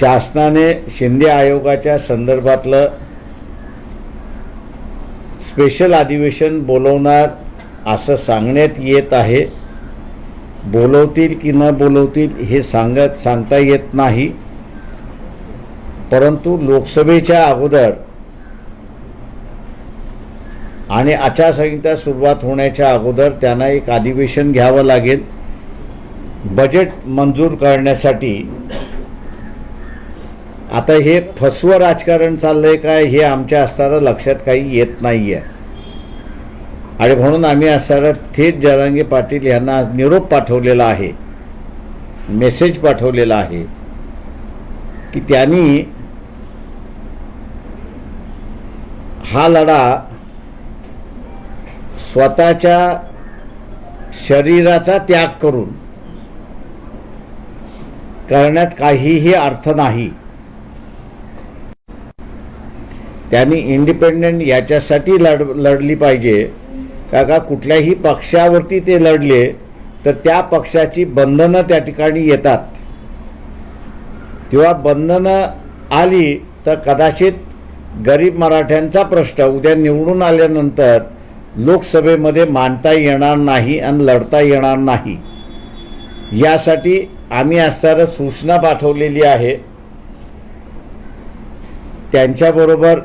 शासनाने शिंदे आयोगाच्या संदर्भातलं स्पेशल अधिवेशन बोलवणार असं सांगण्यात येत आहे. बोलवतील की न बोलवतील हे सांगत सांगता येत नाही. परंतु लोकसभेच्या अगोदर आणि आचारसंहिता सुरुवात होण्याच्या अगोदर त्यांना एक अधिवेशन घ्यावं लागेल. बजेट मंजूर करण्यासाठी आता हे फसवं राजकारण चाललंय काय हे आमच्या असताना लक्षात काही येत नाही आहे आणि म्हणून आम्ही असताना थेट जरांगे पाटील यांना निरोप पाठवलेला आहे मेसेज पाठवलेला आहे की त्यांनी हा लढा स्वतःच्या शरीराचा त्याग करून करण्यात काहीही अर्थ नाही. त्यांनी इंडिपेंडंट याच्यासाठी लढ लढली पाहिजे. का का कुठल्याही पक्षावरती ते लढले तर त्या पक्षाची बंधनं त्या ठिकाणी येतात. तेव्हा बंधनं आली तर कदाचित गरीब मराठ्यांचा प्रश्न उद्या निवडून आल्यानंतर लोकसभेमध्ये मांडता येणार नाही आणि लढता येणार नाही. यासाठी आम्ही असताना सूचना पाठवलेली आहे. त्यांच्याबरोबर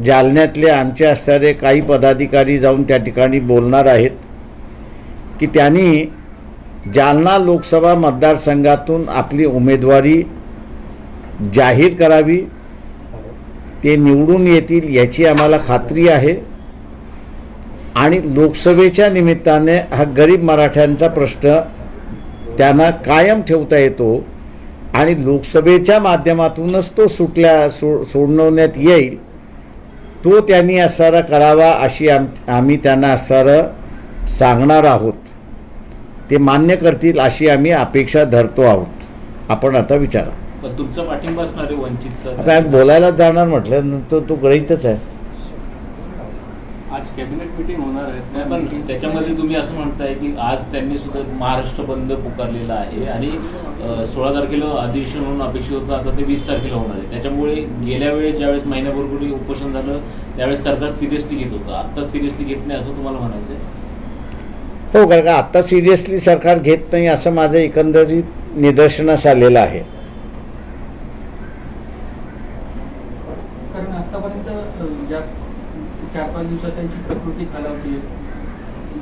जालन्यातले आमचे असणारे काही पदाधिकारी जाऊन त्या ठिकाणी बोलणार आहेत की त्यांनी जालना लोकसभा मतदारसंघातून आपली उमेदवारी जाहीर करावी ते निवडून येतील याची आम्हाला खात्री आहे. आणि लोकसभेच्या निमित्ताने हा गरीब मराठ्यांचा प्रश्न त्यांना कायम ठेवता येतो आणि लोकसभेच्या माध्यमातूनच तो सुटल्या सो सोडवण्यात येईल. तो त्यांनी असारा करावा अशी आम आम्ही त्यांना असारं सांगणार आहोत. ते मान्य करतील अशी आम्ही अपेक्षा धरतो आहोत. आपण आता विचारा. तुमचा पाठिंबा असणार आहे वंचितचा. आता आम्ही बोलायला जाणार म्हटलं नंतर तो गृहीतच आहे. कॅबिनेट मिटिंग होणार आहे. पण त्याच्यामध्ये तुम्ही असं म्हणताय की आज त्यांनी सुद्धा महाराष्ट्र बंद पुकारलेला आहे आणि सोळा तारखेला अधिवेशन म्हणून अपेक्षित होतं आता ते वीस तारखेला होणार आहे. त्याच्यामुळे गेल्या वेळेस ज्यावेळेस महिन्यापूर्वी उपोषण झालं त्यावेळेस सरकार सिरियसली घेत होतं. आता सिरियसली घेत नाही असं तुम्हाला म्हणायचं आहे हो कारण का आत्ता सिरियसली सरकार घेत नाही असं माझं एकंदरीत निदर्शनास आलेलं आहे. कारण आतापर्यंत ज्या चार पाच दिवसात त्यांची प्रकृती खालावते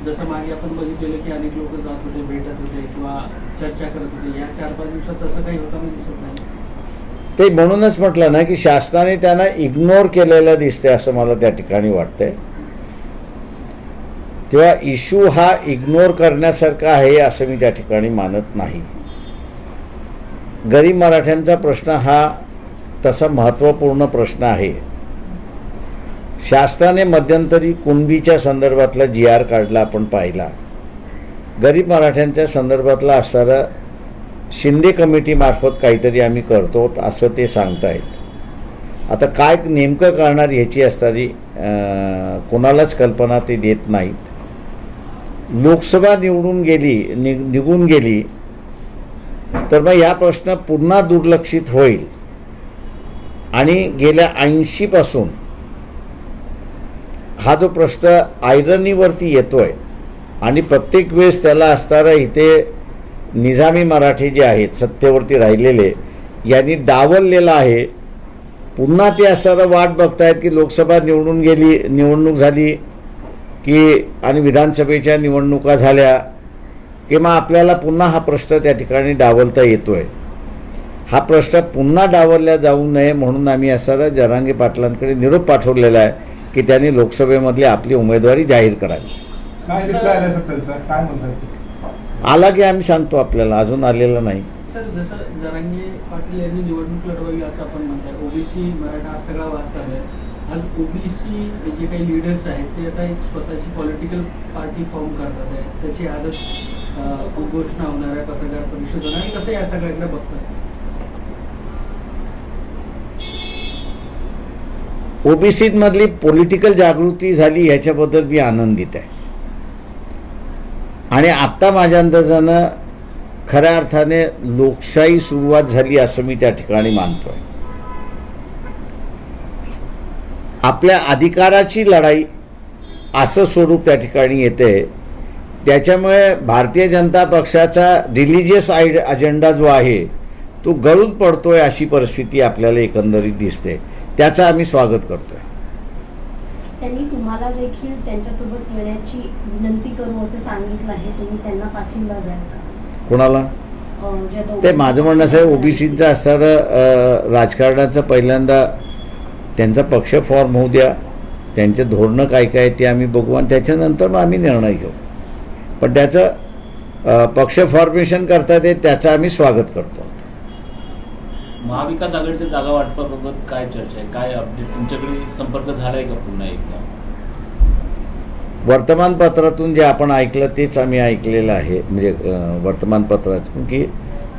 जसं मागे आपण बघितलेलं की अनेक लोक जात होते भेटत होते किंवा चर्चा करत होते. या चार पाच दिवसात तसं काही होताना दिसत नाही. ते म्हणूनच म्हटलं ना की शासनाने त्यांना इग्नोर केलेलं दिसते असं मला त्या ठिकाणी वाटतंय. तेव्हा इश्यू हा इग्नोर करण्यासारखा आहे असं मी त्या ठिकाणी मानत नाही. गरीब मराठ्यांचा प्रश्न हा तसा महत्त्वपूर्ण प्रश्न आहे. शासनाने मध्यंतरी कुणबीच्या संदर्भातला जी आर काढला आपण पाहिला. गरीब मराठ्यांच्या संदर्भातला असणारा शिंदे कमिटीमार्फत काहीतरी आम्ही करतो असं ते सांगतायत. आता काय नेमकं करणार ह्याची असणारी कोणालाच कल्पना ते देत नाहीत. लोकसभा निवडून गेली नि निघून गेली तर मग या प्रश्न पुन्हा दुर्लक्षित होईल. आणि गेल्या ऐंशीपासून हा जो प्रश्न आयरनीवरती येतो आहे आणि प्रत्येक वेळेस त्याला असणारा इथे निजामी मराठी जे आहेत सत्तेवरती राहिलेले यांनी डावललेलं आहे. पुन्हा ते असणारं वाट बघतायत की लोकसभा निवडून गेली निवडणूक झाली की आणि विधानसभेच्या निवडणुका झाल्या की मग आपल्याला पुन्हा हा प्रश्न त्या ठिकाणी डावलता येतो आहे हा प्रश्न पुन्हा डावलला जाऊ नये म्हणून आम्ही असारा जरांगे पाटलांकडे निरोप पाठवलेला आहे. की त्यांनी लोकसभेमधली आपली उमेदवारी जाहीर करावी. काय रिप्लाय आला सर त्यांचा? काय म्हणतात? आला की आम्ही सांगतो आपल्याला अजून आलेला नाही. सर जसं जरांगे पाटील यांनी निवडणूक लढवावी असं आपण म्हणताय ओबीसी मराठा हा सगळा वाद चालू आहे. आज ओबीसी जे काही लिडर्स आहेत ते आता एक स्वतःची पॉलिटिकल पार्टी फॉर्म करतात आहे. त्याची आजच अ, घोषणा होणार आहे पत्रकार परिषद होणार आणि कसं या सगळ्याकडे बघतात? ओबीसीमधली पॉलिटिकल जागृती झाली ह्याच्याबद्दल मी आनंदित आहे. आणि आत्ता माझ्या अंदाजानं खऱ्या अर्थाने लोकशाही सुरुवात झाली असं मी त्या ठिकाणी मानतोय. आपल्या अधिकाराची लढाई असं स्वरूप त्या ठिकाणी येते. त्याच्यामुळे भारतीय जनता पक्षाचा रिलिजियस आयड अजेंडा जो आहे तो गळून पडतोय अशी परिस्थिती आपल्याला एकंदरीत दिसते. त्याचं आम्ही स्वागत करतोय. त्यांनी तुम्हाला देखील त्यांच्यासोबत येण्याची विनंती करू असं सांगितलं आहे. तुम्ही त्यांना पाठिंबा द्याल का? कोणाला? ते माझं म्हणणं असं आहे ओबीसीचं असणारं राजकारणाचं पहिल्यांदा त्यांचा पक्ष फॉर्म होऊ द्या. त्यांचे धोरणं काय काय ते आम्ही बघू आणि त्याच्यानंतर मग आम्ही निर्णय घेऊ. पण त्याचं पक्ष फॉर्मेशन करतात ते त्याचं आम्ही स्वागत करतो. महाविकास आघाडीच्या जागा वाटपाबाबत काय चर्चा आहे? काय अपडेट तुमच्याकडे संपर्क झालाय का पुन्हा एकदा? वर्तमानपत्रातून जे आपण ऐकलं तेच आम्ही ऐकलेलं आहे. म्हणजे अं, वर्तमानपत्रातून की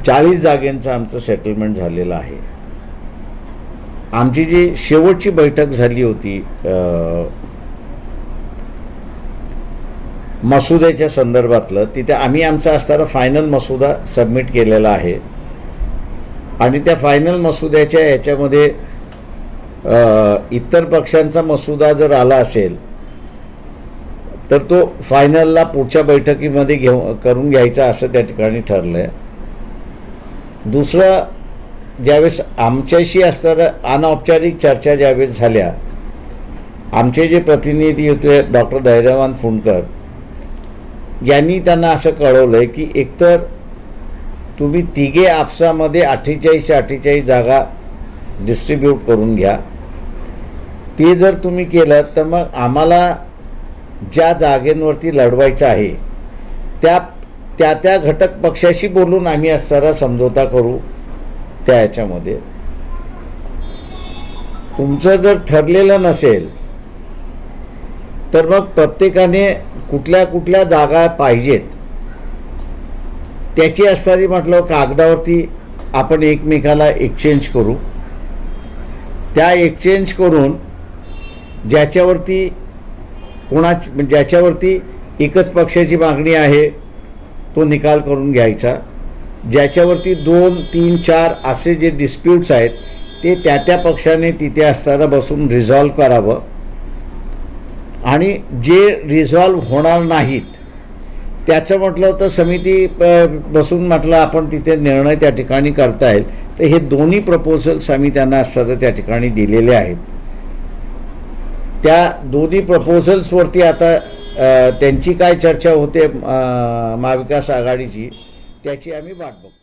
चाळीस जागेंचं आमचं सेटलमेंट झालेलं आहे. आमची जी शेवटची बैठक झाली होती मसुद्याच्या संदर्भातलं तिथे आम्ही आमचा असताना फायनल मसुदा सबमिट केलेला आहे. आणि त्या फायनल मसुद्याच्या याच्यामध्ये इतर पक्षांचा मसुदा जर आला असेल तर तो फायनलला पुढच्या बैठकीमध्ये घेऊ करून घ्यायचा असं त्या ठिकाणी ठरलं आहे दुसरं ज्यावेळेस आमच्याशी असणाऱ्या अनौपचारिक चर्चा ज्यावेळेस झाल्या आमचे जे प्रतिनिधी होते डॉक्टर धैर्यवान फुंडकर यांनी त्यांना असं कळवलं आहे की एकतर तुम्ही तिघे आपसामध्ये अठ्ठेचाळीसशे अठ्ठेचाळीस जागा डिस्ट्रीब्यूट करून घ्या. ते जर तुम्ही केलं तर मग आम्हाला ज्या जागेंवरती लढवायचं आहे त्या त्या त्या घटक पक्षाशी बोलून आम्ही असणारा समझोता करू त्या याच्यामध्ये. तुमचं जर ठरलेलं नसेल तर मग प्रत्येकाने कुठल्या कुठल्या जागा पाहिजेत. त्याची असणारी म्हटलं कागदावरती आपण एकमेकाला एक्सचेंज करू. त्या एक्सचेंज करून ज्याच्यावरती कोणाच ज्याच्यावरती एकच पक्षाची मागणी आहे तो निकाल करून घ्यायचा. ज्याच्यावरती दोन तीन चार असे जे डिस्प्यूट्स आहेत ते त्या त्या पक्षाने तिथे असताना बसून रिझॉल्व करावं. आणि जे रिझॉल्व होणार नाहीत त्याचं म्हटलं होतं समिती प- बसून म्हटलं आपण तिथे निर्णय त्या ठिकाणी करता येईल. तर हे दोन्ही प्रपोजल्स आम्ही त्यांना असताना त्या ठिकाणी दिलेले आहेत. त्या दोन्ही प्रपोजल्सवरती आता त्यांची काय चर्चा होते महाविकास आघाडीची त्याची आम्ही वाट बघतो.